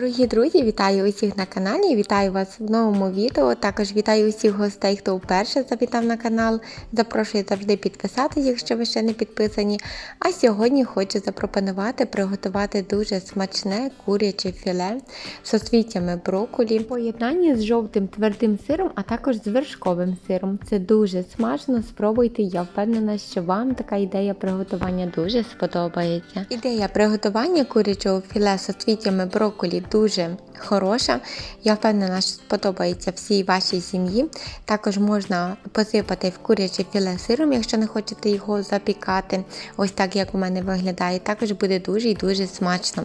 Дорогі друзі, вітаю усіх на каналі, вітаю вас в новому відео. Також вітаю усіх гостей, хто вперше завітав на канал. Запрошую завжди підписатися, якщо ви ще не підписані. А сьогодні хочу запропонувати приготувати дуже смачне куряче філе з освітями брокколі. в поєднанні з жовтим твердим сиром, а також з вершковим сиром. Це дуже смачно. Спробуйте. Я впевнена, що вам така ідея приготування дуже сподобається. Ідея приготування курячого філе з освітями брокколі дуже хороша. Я впевнена, що сподобається всій вашій сім'ї. Також можна посипати в куряче філе сиром, якщо не хочете його запікати. Ось так, як у мене виглядає. Також буде дуже і дуже смачно.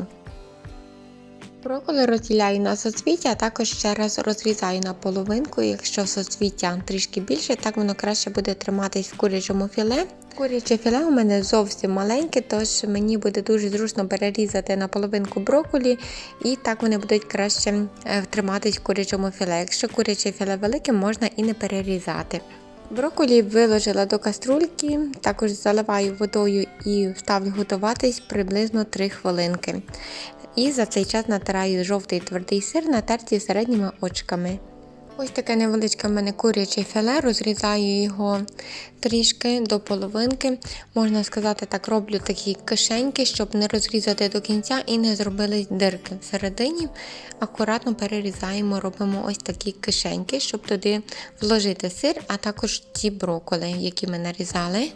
Брокколи розділяю на соцвіття, а також ще раз розрізаю на половинку. Якщо соцвіття трішки більше, так воно краще буде триматись в курячому філе. Куряче філе у мене зовсім маленьке, тож мені буде дуже зручно перерізати на половинку брокколі, і так вони будуть краще е, триматись в курячому філе. Якщо куряче філе велике, можна і не перерізати. Брокколі виложила до каструльки, також заливаю водою і ставлю готуватись приблизно 3 хвилинки. І за цей час натираю жовтий твердий сир на терці середніми очками. Ось таке невеличке в мене куряче філе, розрізаю його трішки до половинки. Можна сказати, так роблю такі кишеньки, щоб не розрізати до кінця і не зробили дирки всередині. Акуратно перерізаємо, робимо ось такі кишеньки, щоб туди вложити сир, а також ті броколи, які ми нарізали.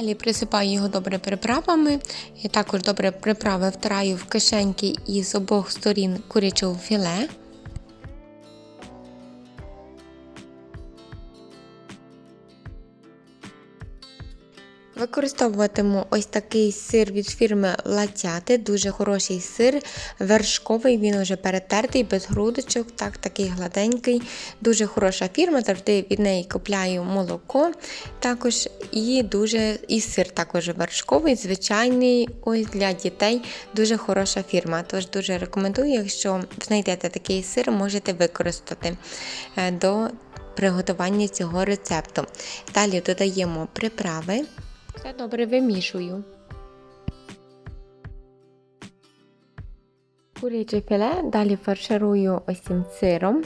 Далі присипаю його добре приправами. Я також добре приправи втираю в кишеньки із обох сторін курячого філе. Використовуватиму ось такий сир від фірми Латяти, дуже хороший сир, вершковий, він вже перетертий, без грудочок, так, такий гладенький, дуже хороша фірма, завжди від неї купляю молоко. Також і дуже і сир також вершковий, звичайний, ось для дітей дуже хороша фірма. Тож дуже рекомендую, якщо знайдете такий сир, можете використати е, до приготування цього рецепту. Далі додаємо приправи. Все добре вимішую. Куряче філе далі фарширую ось цим сиром.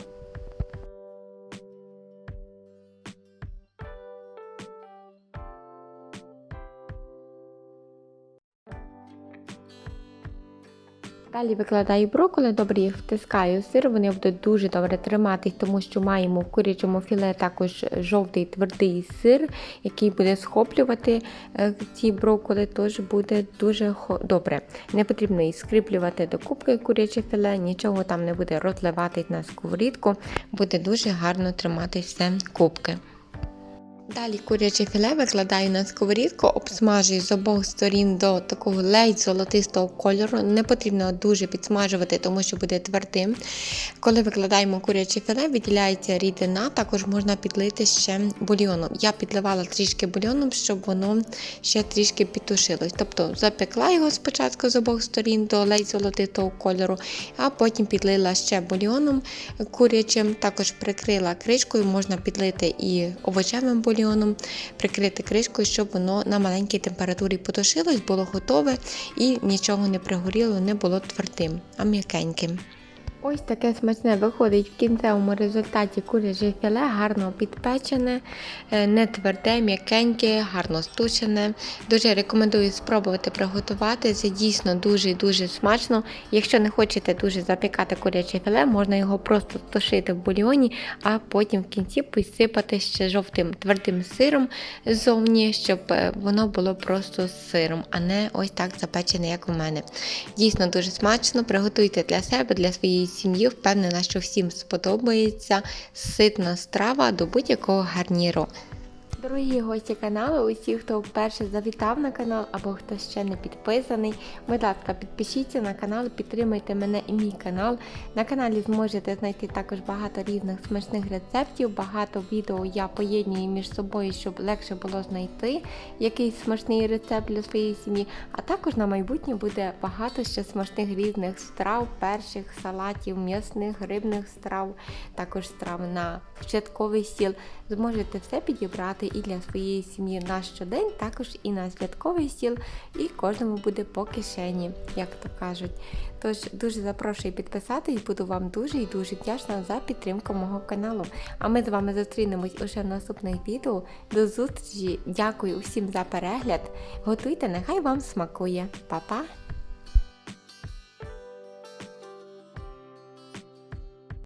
Далі викладаю брокколи, добре їх втискаю сир, вони будуть дуже добре триматись, тому що маємо в курячому філе також жовтий твердий сир, який буде схоплювати е, ці брокколи, тож буде дуже добре. Не потрібно їх скріплювати до кубки куряче філе, нічого там не буде розливатись на сковорідку, буде дуже гарно тримати все кубки. Далі куряче філе викладаю на сковорідку, обсмажую з обох сторін до такого ледь золотистого кольору. Не потрібно дуже підсмажувати, тому що буде твердим. Коли викладаємо куряче філе, виділяється рідина, також можна підлити ще бульйоном. Я підливала трішки бульйоном, щоб воно ще трішки підтушилось. Тобто запекла його спочатку з обох сторін до ледь золотистого кольору, а потім підлила ще бульйоном курячим, також прикрила кришкою, можна підлити і овочевим бульйоном бульйоном, прикрити кришкою, щоб воно на маленькій температурі потушилось, було готове і нічого не пригоріло, не було твердим, а м'якеньким. Ось таке смачне виходить в кінцевому результаті куряче філе, гарно підпечене, е, не тверде, м'якеньке, гарно стучене. Дуже рекомендую спробувати приготувати. Це дійсно дуже-дуже смачно. Якщо не хочете дуже запікати куряче філе, можна його просто тушити в бульйоні, а потім в кінці посипати ще жовтим твердим сиром ззовні, щоб е, воно було просто з сиром, а не ось так запечене, як у мене. Дійсно дуже смачно. Приготуйте для себе, для своєї сім'ї. Впевнена, що всім сподобається ситна страва до будь-якого гарніру. Дорогі гості каналу, усі, хто вперше завітав на канал або хто ще не підписаний, будь ласка, підпишіться на канал, підтримайте мене і мій канал. На каналі зможете знайти також багато різних смачних рецептів, багато відео я поєднюю між собою, щоб легше було знайти якийсь смачний рецепт для своєї сім'ї. А також на майбутнє буде багато ще смачних різних страв, перших салатів, м'ясних, рибних страв, також страв на в святковий стіл. Зможете все підібрати і для своєї сім'ї на щодень, також і на святковий стіл, і кожному буде по кишені, як то кажуть. Тож дуже запрошую підписатись, буду вам дуже і дуже вдячна за підтримку мого каналу. А ми з вами зустрінемось уже в наступних відео. До зустрічі! Дякую усім за перегляд. Готуйте, нехай вам смакує. Па-па!